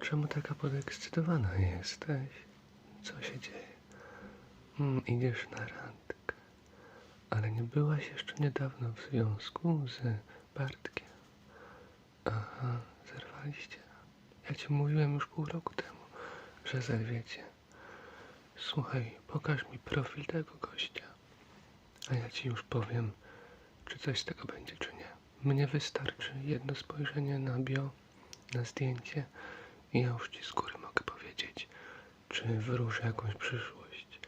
czemu taka podekscytowana jesteś? Co się dzieje? Hmm, idziesz na randkę. Ale nie byłaś jeszcze niedawno w związku z Bartkiem. Aha, zerwaliście. Ja ci mówiłem już pół roku temu, że zerwiecie. Słuchaj, pokaż mi profil tego gościa. A ja ci już powiem, czy coś z tego będzie, czy nie. Mnie wystarczy jedno spojrzenie na bio, na zdjęcie ja już ci z góry mogę powiedzieć, czy wyróży jakąś przyszłość.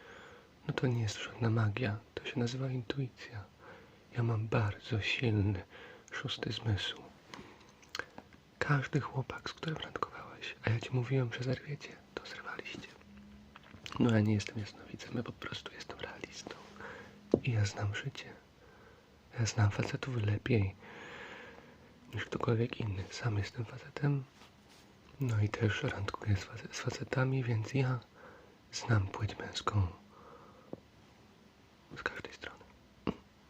No to nie jest żadna magia, to się nazywa intuicja. Ja mam bardzo silny szósty zmysł. Każdy chłopak, z którym randkowałeś, a ja ci mówiłem, że zerwiecie, to zerwaliście. No ja nie jestem jasnowidzem, ja po prostu jestem realistą. I ja znam życie. Ja znam facetów lepiej niż ktokolwiek inny. Sam jestem facetem. No i też randkuję z, z facetami, więc ja znam płeć męską. Z każdej strony.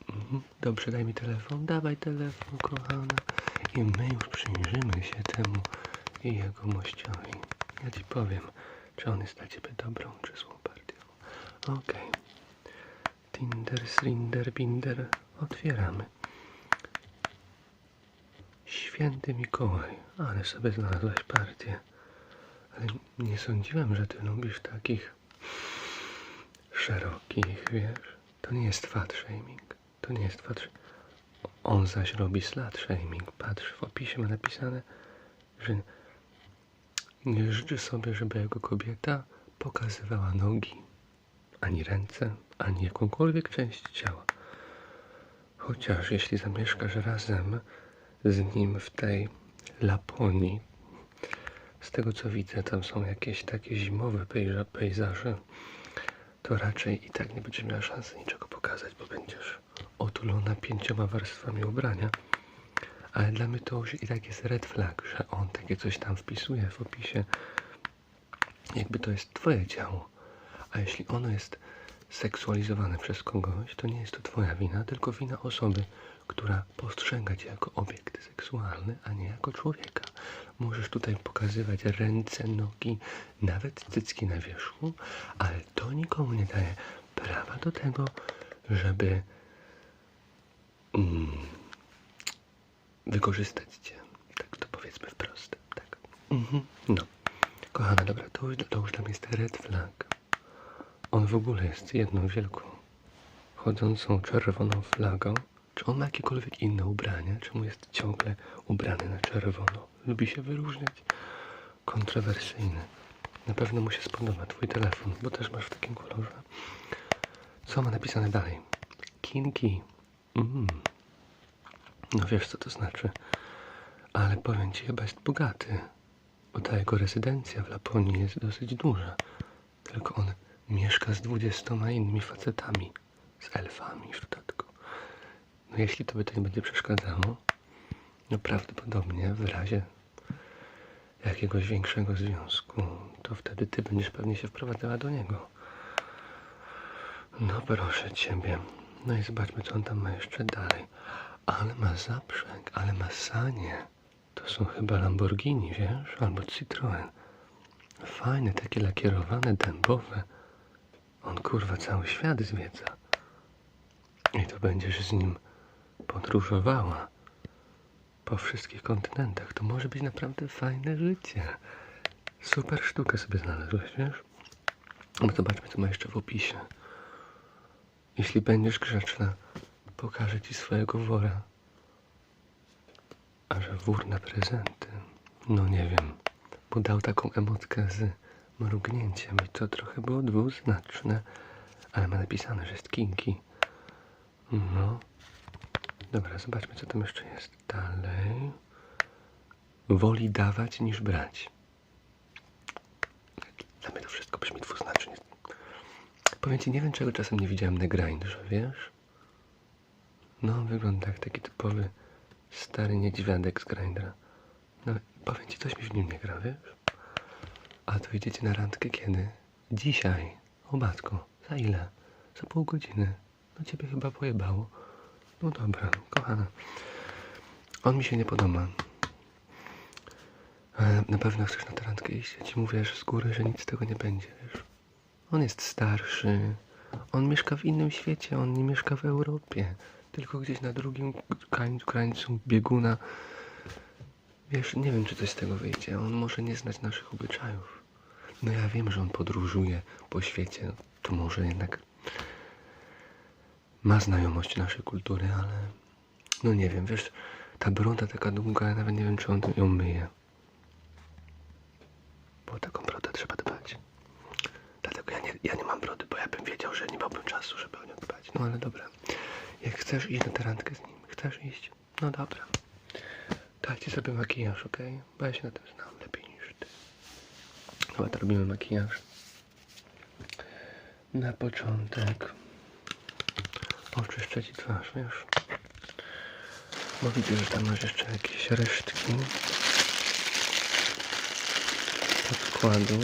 Mhm. Dobrze, daj mi telefon. Dawaj telefon, kochana. I my już przyjrzymy się temu jego mościowi. Ja ci powiem, czy on jest dla ciebie dobrą czy złą partią. Okej. Tinder, Slinder, Binder. Otwieramy. Święty Mikołaj, ale sobie znalazłaś partię. Ale nie sądziłem, że ty lubisz takich szerokich, wiesz. To nie jest fat shaming. To nie jest fat On zaś robi slut shaming. Patrz, w opisie ma napisane, że nie życzy sobie, żeby jego kobieta pokazywała nogi, ani ręce, ani jakąkolwiek część ciała. Chociaż jeśli zamieszkasz razem z nim w tej Laponii, z tego co widzę, tam są jakieś takie zimowe pejza- pejzaże, to raczej i tak nie będziesz miała szansy niczego pokazać, bo będziesz otulona pięcioma warstwami ubrania. Ale dla mnie to już i tak jest red flag, że on takie coś tam wpisuje w opisie. Jakby to jest twoje ciało. A jeśli ono jest seksualizowane przez kogoś, to nie jest to twoja wina, tylko wina osoby, która postrzega cię jako obiekt seksualny, a nie jako człowieka. Możesz tutaj pokazywać ręce, nogi, nawet cycki na wierzchu, ale to nikomu nie daje prawa do tego, żeby mm, wykorzystać cię. Tak to powiedzmy wprost. Tak. Mhm. No. Kochana, dobra, to, już- to już jest red flag. On w ogóle jest jedną wielką, chodzącą czerwoną flagą. Czy on ma jakiekolwiek inne ubrania? Czy mu jest ciągle ubrany na czerwono? Lubi się wyróżniać? Kontrowersyjny. Na pewno mu się spodoba twój telefon, bo też masz w takim kolorze. Co ma napisane dalej? Kinki. Mm. No wiesz co to znaczy. Ale powiem ci, chyba jest bogaty. Bo ta jego rezydencja w Laponii jest dosyć duża. Tylko on mieszka z dwudziestoma innymi facetami. Z elfami w dodatku. No jeśli tobie to nie będzie przeszkadzało, no prawdopodobnie w razie jakiegoś większego związku, to wtedy ty będziesz pewnie się wprowadzała do niego. No proszę ciebie. No i zobaczmy, co on tam ma jeszcze dalej. Ale ma zaprzęg, ale ma sanie. To są chyba Lamborghini, wiesz? Albo Citroen. Fajne, takie lakierowane, dębowe. On kurwa cały świat zwiedza. I to będziesz z nim podróżowała po wszystkich kontynentach. To może być naprawdę fajne życie. Super sztukę sobie znalazłeś, wiesz? No zobaczmy, co ma jeszcze w opisie. Jeśli będziesz grzeczna, pokażę ci swojego wora. A że wór na prezenty? No nie wiem, bo dał taką emotkę z mrugnięciem i to trochę było dwuznaczne, ale ma napisane, że jest kinki. No. Dobra, zobaczmy, co tam jeszcze jest dalej. Woli dawać niż brać. Dla mnie to wszystko brzmi dwuznacznie. Powiem ci, nie wiem, czego czasem nie widziałem na Grindrze, wiesz? No, wygląda jak taki typowy stary niedźwiadek z Grindra. No, powiem ci, coś mi w nim nie gra, wiesz? A to idziecie na randkę kiedy? Dzisiaj. O matko, za ile? Za pół godziny. No ciebie chyba pojebało. No dobra, kochana. On mi się nie podoba. Ale na pewno chcesz na tarantkę iść. Ja ci mówię że z góry, że nic z tego nie będzie. On jest starszy. On mieszka w innym świecie. On nie mieszka w Europie. Tylko gdzieś na drugim krańcu, krańcu bieguna. Wiesz, nie wiem, czy coś z tego wyjdzie. On może nie znać naszych obyczajów. No ja wiem, że on podróżuje po świecie. To może jednak ma znajomość naszej kultury, ale no nie wiem, wiesz, ta broda taka długa, ja nawet nie wiem, czy on ją myje. Bo taką brodę trzeba dbać. Dlatego ja nie, ja nie mam brody, bo ja bym wiedział, że nie miałbym czasu, żeby o nią dbać. No ale dobra. Jak chcesz iść na tarantkę z nim, chcesz iść? No dobra. Daj ci sobie makijaż, okej? Bo ja się na tym znam lepiej niż ty. Chyba to robimy makijaż. Na początek oczyszczę ci twarz, wiesz? Bo widzę, że tam masz jeszcze jakieś resztki podkładu.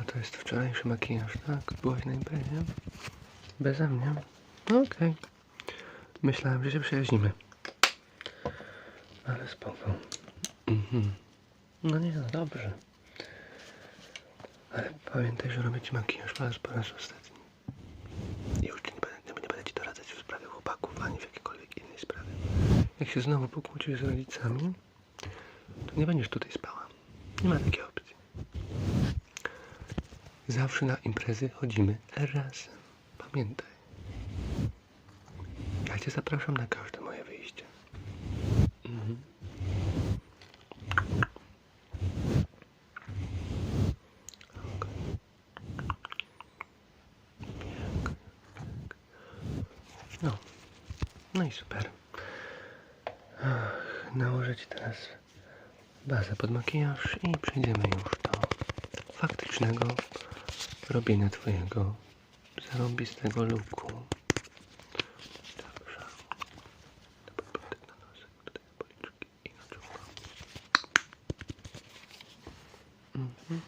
A to jest wczorajszy makijaż, tak? Byłaś na imprezie? Beze mnie? Okej. Myślałem, że się przyjaźnimy. Ale spoko. Mhm. No nie, no dobrze. Ale pamiętaj, że robię ci makijaż po raz, po raz ostatni. I już nie będę, nie będę ci doradzać w sprawie chłopaków, ani w jakiejkolwiek innej sprawie. Jak się znowu pokłócisz z rodzicami, to nie będziesz tutaj spała. Nie ma takiej opcji. Zawsze na imprezy chodzimy razem. Pamiętaj. Zapraszam na każde moje wyjście. Mhm. No. No i super. Ach, nałożę ci teraz bazę pod makijaż i przejdziemy już do faktycznego robienia twojego zarąbistego luku. Dobrze. Dobra, podtek na nosek, tutaj na policzki i na czubko. Mhm.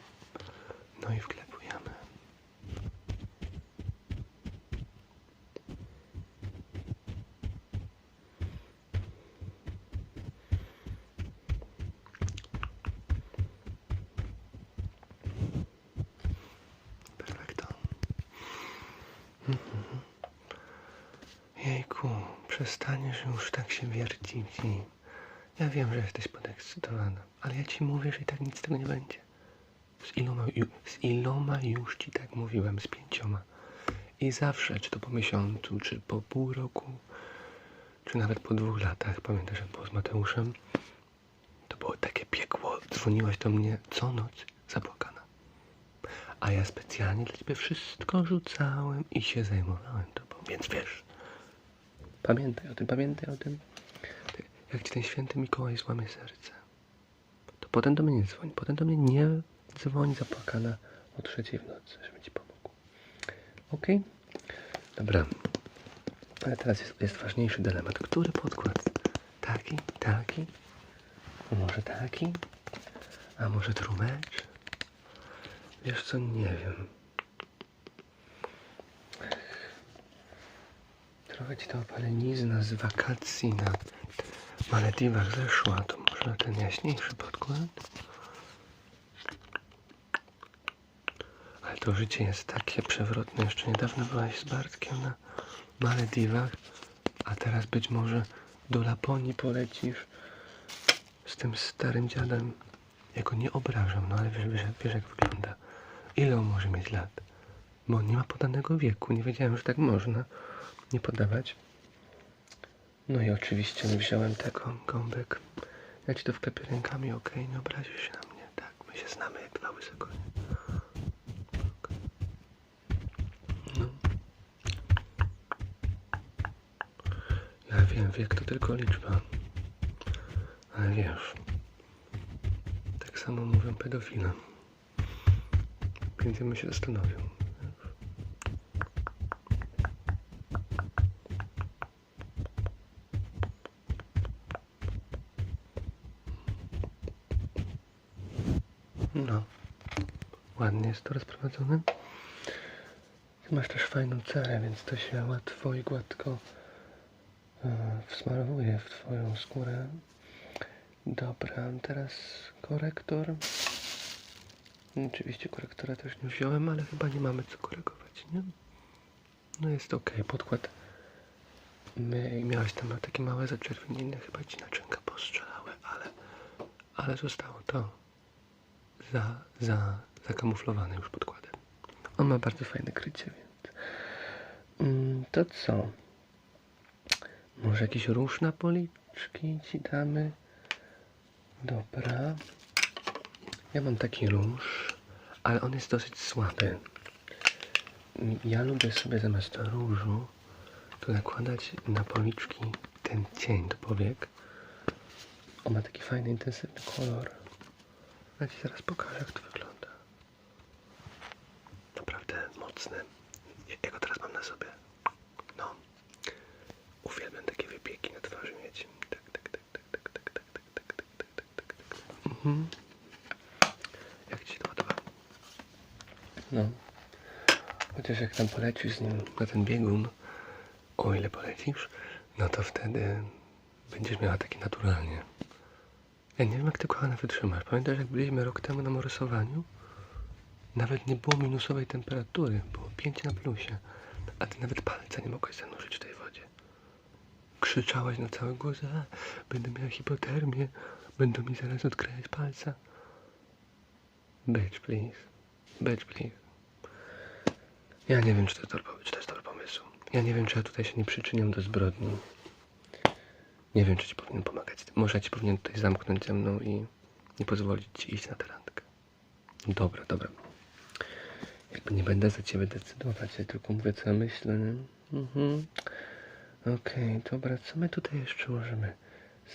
No i wklepujemy. Perfekto. Mhm. Jejku, przestaniesz już tak się wiercić i ja wiem, że jesteś podekscytowana, ale ja ci mówię, że i tak nic z tego nie będzie. Z iloma, z iloma już ci tak mówiłem, z pięcioma. I zawsze, czy to po miesiącu, czy po pół roku, czy nawet po dwóch latach, pamiętasz jak było z Mateuszem? To było takie piekło. Dzwoniłaś do mnie co noc zapłakana. A ja specjalnie dla ciebie wszystko rzucałem i się zajmowałem tobą, więc wiesz. Pamiętaj o tym, pamiętaj o tym. Ty, Jak ci ten święty Mikołaj złamie serce, to potem do mnie nie dzwoń. Potem do mnie nie dzwoń zapłakana o trzeciej w nocy, żeby ci pomógł. Okej? Dobra. Ale teraz jest, jest ważniejszy dylemat. Który podkład? Taki, taki? Może taki? A może trumecz? Wiesz co, nie wiem. Ci ta opalenizna z wakacji na Malediwach zeszła, to może ten jaśniejszy podkład? Ale to życie jest takie przewrotne. Jeszcze niedawno byłaś z Bartkiem na Malediwach, a teraz być może do Laponii polecisz z tym starym dziadem. Ja go nie obrażam, no ale wiesz, wiesz, wiesz jak wygląda. Ile on może mieć lat? Bo nie ma podanego wieku. Nie wiedziałem, że tak można nie podawać. No i oczywiście nie wziąłem tego, gąbek. Ja ci to wklepię rękami, okej? Nie obrazisz się na mnie. Tak, my się znamy jak dwa konie. No. Ja wiem, wiek to tylko liczba. Ale wiesz, tak samo mówią pedofile. Więc ja bym się zastanowił. wiesz. No, ładnie jest to rozprowadzone. Masz też fajną cerę, więc to się łatwo i gładko e, wsmarowuję w Twoją skórę. Dobra, teraz korektor. Oczywiście korektora też nie wziąłem, ale chyba nie mamy co korygować, nie? No jest ok, podkład. My, miałeś tam takie małe zaczerwienienia, chyba ci naczynka postrzelały, ale, ale zostało to za, za, zakamuflowane już podkładem. On ma bardzo fajne krycie, więc mm, to co? Może jakiś róż na policzki ci damy? Dobra. Ja mam taki róż, ale on jest dosyć słaby. Ja lubię sobie zamiast różu tu nakładać na policzki ten cień do powiek. On ma taki fajny, intensywny kolor. Ja ci zaraz pokażę, jak to wygląda. Mocny. Ja, teraz mam na sobie. No. Uwielbiam takie wypieki na twarzy mieć. Tak, tak, tak, tak, tak, tak, tak, tak, tak, tak, tak, tak, tak, tak. Mhm. Jak ci się to podoba? No. Chociaż jak tam polecisz z nim na ten biegun, o ile polecisz, no to wtedy będziesz miała taki naturalnie. Ja nie wiem, jak ty kochana wytrzymasz. Pamiętasz, jak byliśmy rok temu na morysowaniu? Nawet nie było minusowej temperatury, było 5 na plusie, a ty nawet palca nie mogłaś zanurzyć w tej wodzie. Krzyczałaś na cały głos, a będę miała hipotermię, będą mi zaraz odkrajać palca. Bitch, please. Bitch, please. Ja nie wiem, czy to, jest dobry, czy to jest dobry pomysł. Ja nie wiem, czy ja tutaj się nie przyczyniam do zbrodni. Nie wiem, czy ci powinien pomagać. Może ci powinien tutaj zamknąć ze mną i nie pozwolić ci iść na tę randkę. Dobra, dobra. Jakby nie będę za ciebie decydować, ja tylko mówię, co ja myślę. Mhm. Okej, dobra, co my tutaj jeszcze możemy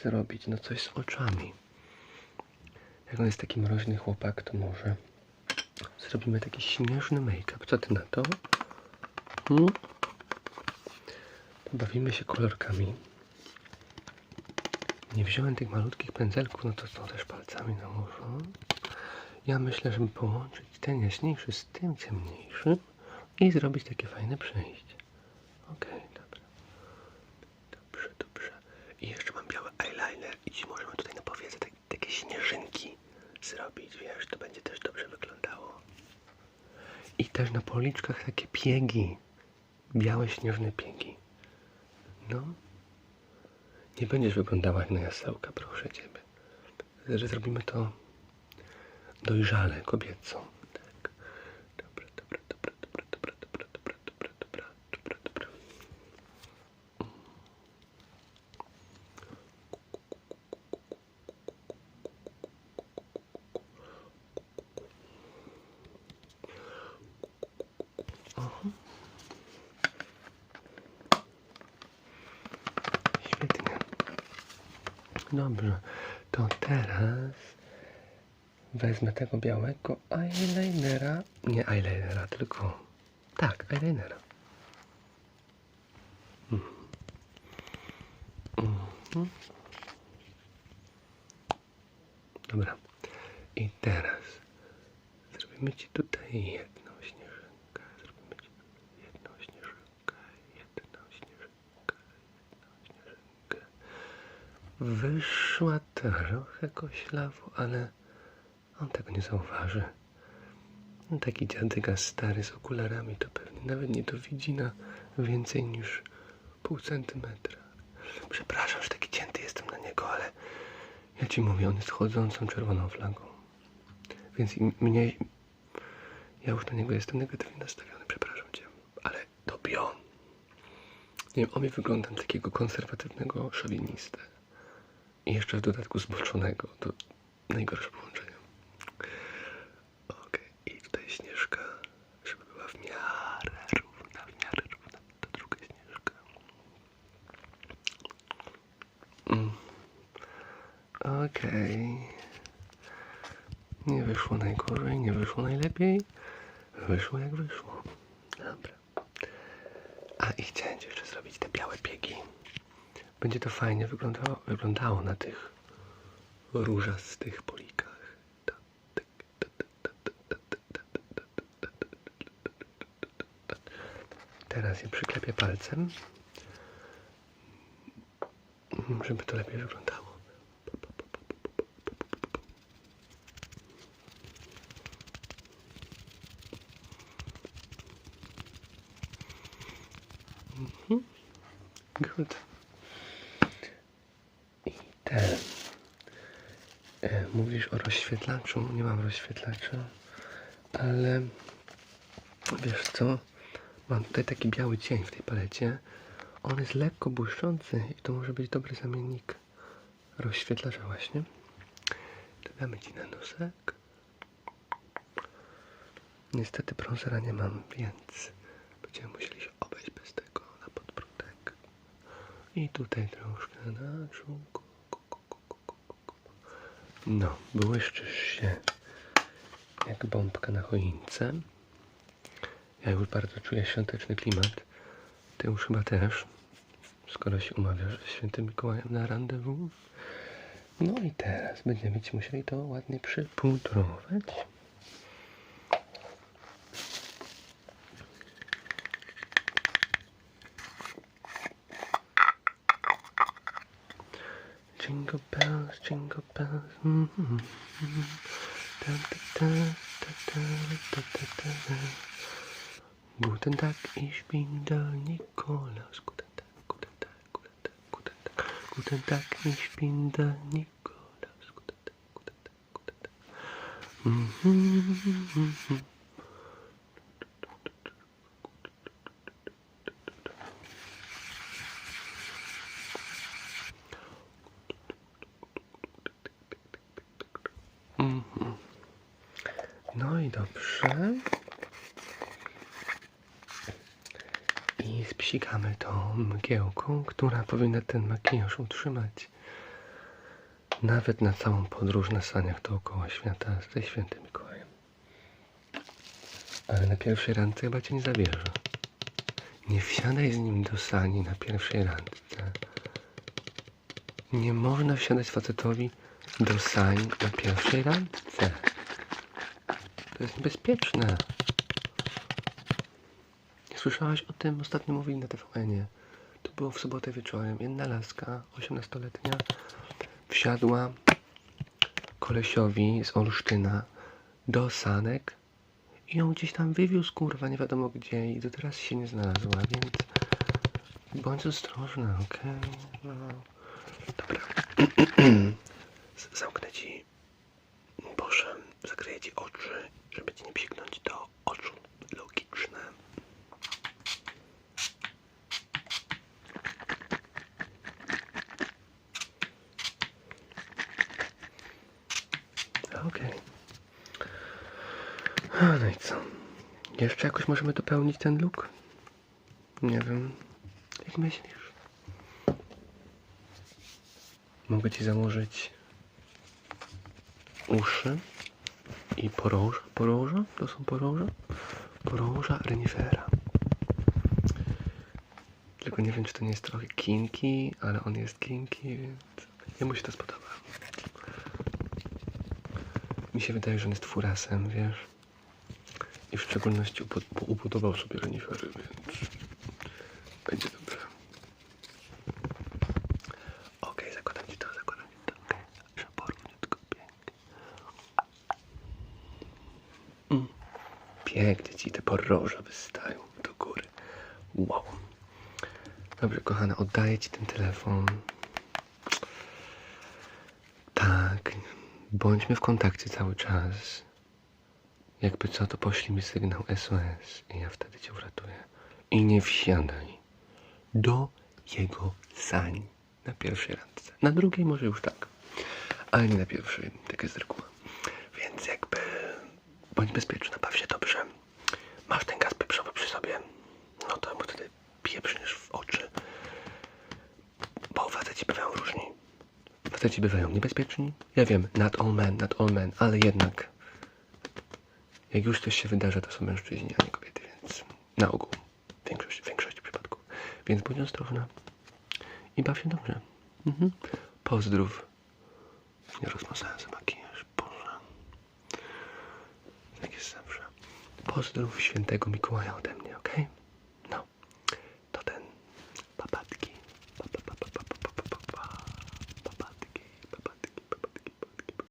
zrobić? No coś z oczami. Jak on jest taki mroźny chłopak, to może zrobimy taki śnieżny make-up. Co ty na to? Hmm? Pobawimy się kolorkami. Nie wziąłem tych malutkich pędzelków, no to są też palcami nałożę. Ja myślę, żeby połączyć ten jaśniejszy z tym ciemniejszym i zrobić takie fajne przejście. Okej, dobra. Dobrze, dobrze. I jeszcze mam biały eyeliner i ci możemy tutaj na powiece tak, takie śnieżynki zrobić, wiesz, to będzie też dobrze wyglądało. I też na policzkach takie piegi. Białe śnieżne piegi. No. Nie będziesz wyglądała jak na jasełka, proszę ciebie. Zrobimy to dojrzale, kobieco. Tak. Dobra, dobra, dobra, dobra, dobra, dobra, dobra, dobra, dobra, dobra, dobra. Świetnie. Dobrze, to teraz wezmę tego białego eyelinera. Nie eyelinera, tylko. Tak, eyelinera. Mhm. Mhm. Dobra. I teraz zrobimy ci tutaj jedną śnieżynkę. Zrobimy ci jedną śnieżynkę, jedną śnieżynkę, jedną śnieżynkę. Wyszła trochę koślawo, ale on tego nie zauważy. Taki dziadyga stary z okularami to pewnie nawet nie to widzi na więcej niż pół centymetra. Przepraszam, że taki cięty jestem na niego, ale ja ci mówię, on jest chodzącą czerwoną flagą. Więc mnie... Ja już na niego jestem negatywnie nastawiony, przepraszam cię. Ale on. Nie wiem, on mi wygląda na takiego konserwatywnego szowinistę. I jeszcze w dodatku zboczonego. To najgorsze połączenie. Okej. Okay. Nie wyszło najgorzej, nie wyszło najlepiej. Wyszło jak wyszło. Dobra. A i chciałem jeszcze zrobić te białe biegi. Będzie to fajnie wyglądało, wyglądało na tych różastych polikach. Teraz je przyklepię palcem, żeby to lepiej wyglądało. Good. I ten. E, mówisz o rozświetlaczu. Nie mam rozświetlacza, ale wiesz co? Mam tutaj taki biały cień w tej palecie. On jest lekko błyszczący i to może być dobry zamiennik rozświetlacza właśnie. Dodamy ci na nosek. Niestety brązera nie mam, więc będziemy musieli się obejść bez tego na podbródek. I tutaj troszkę na czółku. No, błyszczysz się jak bombka na choince. Ja już bardzo czuję świąteczny klimat. Ty już chyba też, skoro się umawiasz z świętym Mikołajem na randewu. No i teraz będziemy ci musieli to ładnie przypudrować. Guten Tag, ich bin der Nikolaus. Guten Tag, guten Tag, guten Tag, guten Tag. Guten mhm, Tag, mhm, ich mhm, bin der Nikolaus. Guten Tag, guten Tag, guten Tag. I spsikamy tą mgiełką, która powinna ten makijaż utrzymać nawet na całą podróż na saniach dookoła świata ze świętym Mikołajem. Ale na pierwszej randce chyba cię nie zabierze. Nie wsiadaj z nim do sani na pierwszej randce. Nie można wsiadać facetowi do sani na pierwszej randce. To jest niebezpieczne. Słyszałaś o tym? Ostatnio mówili na TVN-ie. To było w sobotę wieczorem. Jedna laska, 18-letnia, wsiadła kolesiowi z Olsztyna do sanek i ją gdzieś tam wywiózł, kurwa, nie wiadomo gdzie i do teraz się nie znalazła, więc bądź ostrożna, okej? No. Dobra. Zamknę ci Boże, zakryję ci oczy, żeby ci nie psiknąć do oczu. Logiczne. Okej. A, No i co? Jeszcze jakoś możemy dopełnić ten look? Nie wiem. Jak myślisz? Mogę ci założyć uszy i poroża. Poroża? To są poroża? Poroża renifera. Tylko nie wiem, czy to nie jest trochę kinki, ale on jest kinki, więc jemu się to spodoba. Mi się wydaje, że on jest furasem, wiesz? I w szczególności upo- upodobał sobie renifery, więc będzie dobrze. Okej, zakładam ci to, zakładam ci to. Okay. porówniutko, pięknie. Mm. Pięknie ci te poroża wystają do góry. Wow. Dobrze, kochana, oddaję ci ten telefon. Tak, bądźmy w kontakcie cały czas. Jakby co, to poślij mi sygnał SOS i ja wtedy cię uratuję. I nie wsiadaj do jego sań na pierwszej randce. Na drugiej może już tak, ale nie na pierwszej, tak jest reguła. Więc jakby bądź bezpieczna, baw się dobrze. Masz ten gaz pieprzowy przy sobie, no to mu wtedy pieprzniesz w oczy. Bo faceci bywają różni. Faceci bywają niebezpieczni. Ja wiem, not all men, not all men, ale jednak jak już coś się wydarza, to są mężczyźni, a nie kobiety, więc na ogół, w większości, przypadków. Więc bądź ostrożna i baw się dobrze. Mhm. Pozdrów. Nie rozmazałem za makijaż, Boże. Tak jest zawsze. Pozdrów świętego Mikołaja ode mnie?